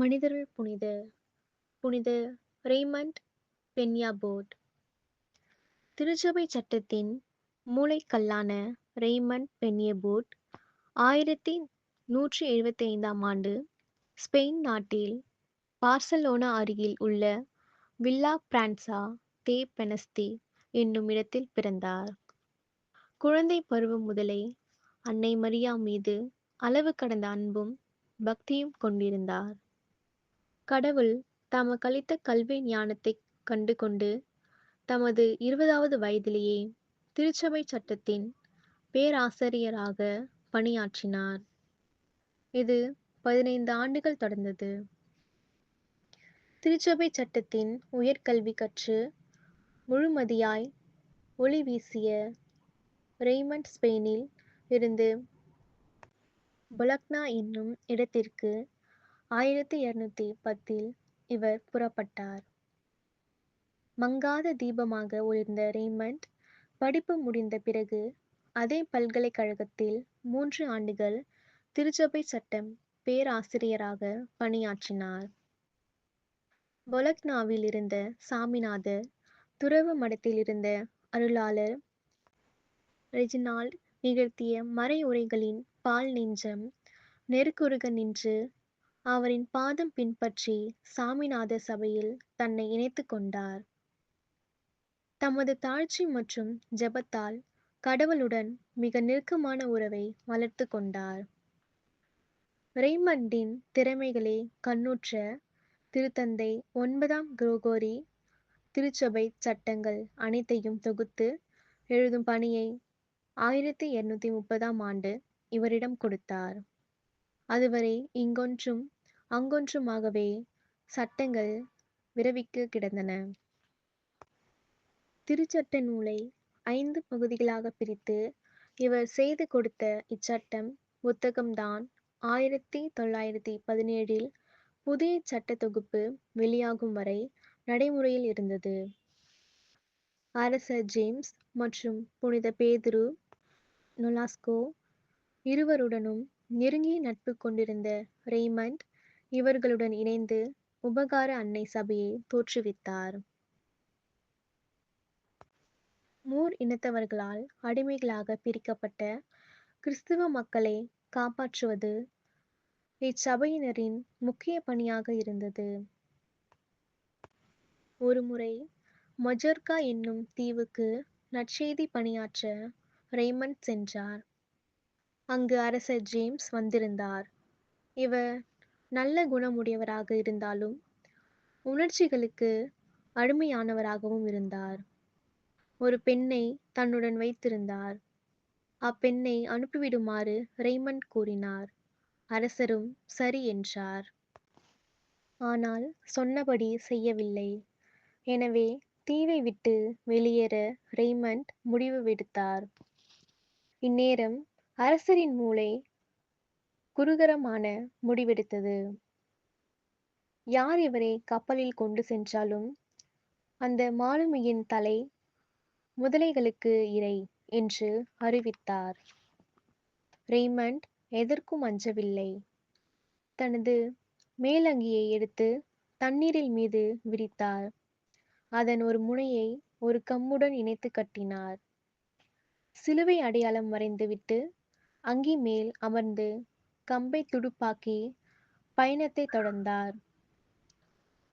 மனிதர்கள் புனித புனித ரெய்மண்ட் பென்யாபோர்ட் திருச்சபை சட்டத்தின் மூளைக்கல்லான ரெய்மண்ட் பென்யபோர்ட் ஆயிரத்தி நூற்றி எழுபத்தி ஐந்தாம் ஆண்டு ஸ்பெயின் நாட்டில் பார்சலோனா அருகில் உள்ள வில்லா பிரான்சா தே பெனஸ்தி என்னும் இடத்தில் பிறந்தார். குழந்தை பருவம் முதலே அன்னை மரியா மீது அளவு கடந்த அன்பும் பக்தியும் கொண்டிருந்தார். கடவுள் தமக்கு அளித்த கல்வி ஞானத்தை கண்டு கொண்டு தமது இருபதாவது வயதிலேயே திருச்சபை சட்டத்தின் பேராசிரியராக பணியாற்றினார். இது பதினைந்து ஆண்டுகள் தொடர்ந்தது. திருச்சபை சட்டத்தின் உயர்கல்வி கற்று முழுமதியாய் ஒளி வீசிய ரெய்மண்ட் ஸ்பெயினில் இருந்து பொலக்னா என்னும் இடத்திற்கு ஆயிரத்தி இருநூத்தி பத்தில் இவர் புறப்பட்டார். மங்காத தீபமாக ஒளிர்ந்த ரேமண்ட் படிப்பு முடிந்த பிறகு அதே பல்கலைக்கழகத்தில் மூன்று ஆண்டுகள் திருச்சபை சட்டம் பேராசிரியராக பணியாற்றினார். பொலக்னாவில் இருந்த சாமிநாதர் துறவு மடத்தில் இருந்த அருளாளர் ரெஜினால்ட் நிகழ்த்திய மறையுரைகளின் பால் நெஞ்சம் நெருக்குருக நின்று அவரின் பாதம் பின்பற்றி சாமிநாத சபையில் தன்னை இணைத்து கொண்டார். தமது தாழ்ச்சி மற்றும் ஜெபத்தால் கடவுளுடன் மிக நெருக்கமான உறவை வளர்த்து கொண்டார். ரெய்மண்டின் திறமைகளை கண்ணுற்ற திருத்தந்தை ஒன்பதாம் குரோகோரி திருச்சபை சட்டங்கள் அனைத்தையும் தொகுத்து எழுதும் பணியை ஆயிரத்தி எண்ணூற்றி முப்பதாம் ஆண்டு இவரிடம் கொடுத்தார். அதுவரை இங்கொன்றும் அங்கொன்றுமாகவே சட்டங்கள் விரவிக்கு கிடந்தன. திருச்சட்ட நூலை ஐந்து பகுதிகளாக பிரித்து இவர் செய்து கொடுத்த இச்சட்டம் புத்தகம்தான் ஆயிரத்தி தொள்ளாயிரத்தி பதினேழில் புதிய சட்ட தொகுப்பு வெளியாகும் வரை நடைமுறையில் இருந்தது. அரசர் ஜேம்ஸ் மற்றும் புனித பேதுரு நொலாஸ்கோ இருவருடனும் நெருங்கிய நட்பு கொண்டிருந்த ரெய்மண்ட் இவர்களுடன் இணைந்து உபகார அன்னை சபையை தோற்றுவித்தார். மூர் இனத்தவர்களால் அடிமைகளாக பிரிக்கப்பட்ட கிறிஸ்துவ மக்களை காப்பாற்றுவது இச்சபையினரின் முக்கிய பணியாக இருந்தது. ஒருமுறை மஜர்கா என்னும் தீவுக்கு நற்செய்தி பணியாற்ற ரெய்மண்ட் சென்றார். அங்கு அரசர் ஜேம்ஸ் வந்திருந்தார். இவர் நல்ல குணமுடையவராக இருந்தாலும் உணர்ச்சிகளுக்கு அடிமையானவராகவும் இருந்தார். ஒரு பெண்ணை தன்னுடன் வைத்திருந்தார். அப்பெண்ணை அனுப்பிவிடுமாறு ரெய்மண்ட் கூறினார். அரசரும் சரி என்றார். ஆனால் சொன்னபடி செய்யவில்லை. எனவே தீவை விட்டு வெளியேற ரெய்மண்ட் முடிவு விடுத்தார் இந்நேரம் அரசரின் மூளை குருகரமான முடிவெடுத்தது. யார் இவரை கப்பலில் கொண்டு சென்றாலும் அந்த மாலுமியின் தலை முதலைகளுக்கு இறை என்று அறிவித்தார். ரெய்மண்ட் எதற்கும் அஞ்சவில்லை. தனது மேலங்கியை எடுத்து தண்ணீரில் மீது விரித்தார். அதன் ஒரு முனையை ஒரு கம்முடன் இணைத்து கட்டினார். சிலுவை அடையாளம் வரைந்துவிட்டு அங்கி மேல் அமர்ந்து கம்பை துடுப்பாக்கி பயணத்தை தொடர்ந்தார்.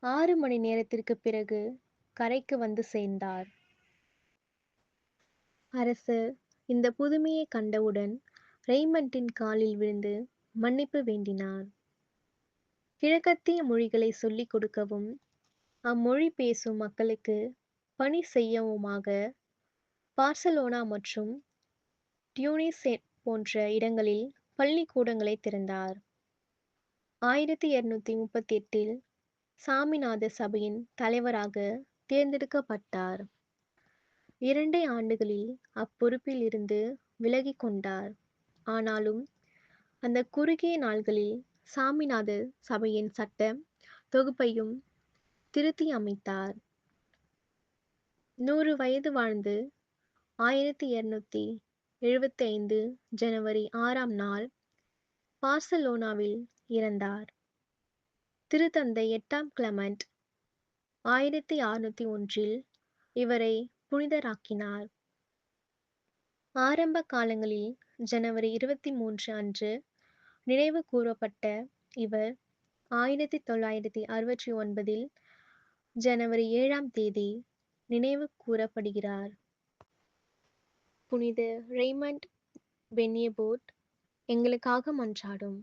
ஆறு மணி நேரத்திற்கு பிறகு கரைக்கு வந்து சேர்ந்தார். அரசு இந்த புதுமையை கண்டவுடன் ரெய்மண்டின் காலில் விழுந்து மன்னிப்பு வேண்டினார். கிழக்கத்திய மொழிகளை சொல்லிக் கொடுக்கவும் அம்மொழி பேசும் மக்களுக்கு பணி செய்யவுமாக பார்சலோனா மற்றும் டியூனிஸ் போன்ற இடங்களில் பள்ளிக்கூடங்களை திறந்தார். ஆயிரத்தி இருநூத்தி முப்பத்தி எட்டில் சாமிநாத சபையின் தலைவராக தேர்ந்தெடுக்கப்பட்டார். இரண்டே ஆண்டுகளில் அப்பொறுப்பில் இருந்து விலகி கொண்டார். ஆனாலும் அந்த குறுகிய நாள்களில் சாமிநாத சபையின் சட்ட தொகுப்பையும் திருத்தி அமைத்தார். நூறு வயது வாழ்ந்து ஆயிரத்தி இருநூத்தி எழுபத்தைந்து ஜனவரி ஆறாம் நாள் பார்சலோனாவில் இறந்தார். திருத்தந்தை எட்டாம் கிளமண்ட் ஆயிரத்தி அறுநூத்தி ஒன்றில் இவரை புனிதராக்கினார். ஆரம்ப காலங்களில் ஜனவரி இருபத்தி மூன்று அன்று நினைவு கூறப்பட்ட இவர் ஆயிரத்தி தொள்ளாயிரத்தி அறுபத்தி ஒன்பதில் ஜனவரி ஏழாம் தேதி நினைவு கூறப்படுகிறார். புனித ரெய்மண்ட் பென்னியபோட் எங்களுக்காக மன்றாடும்.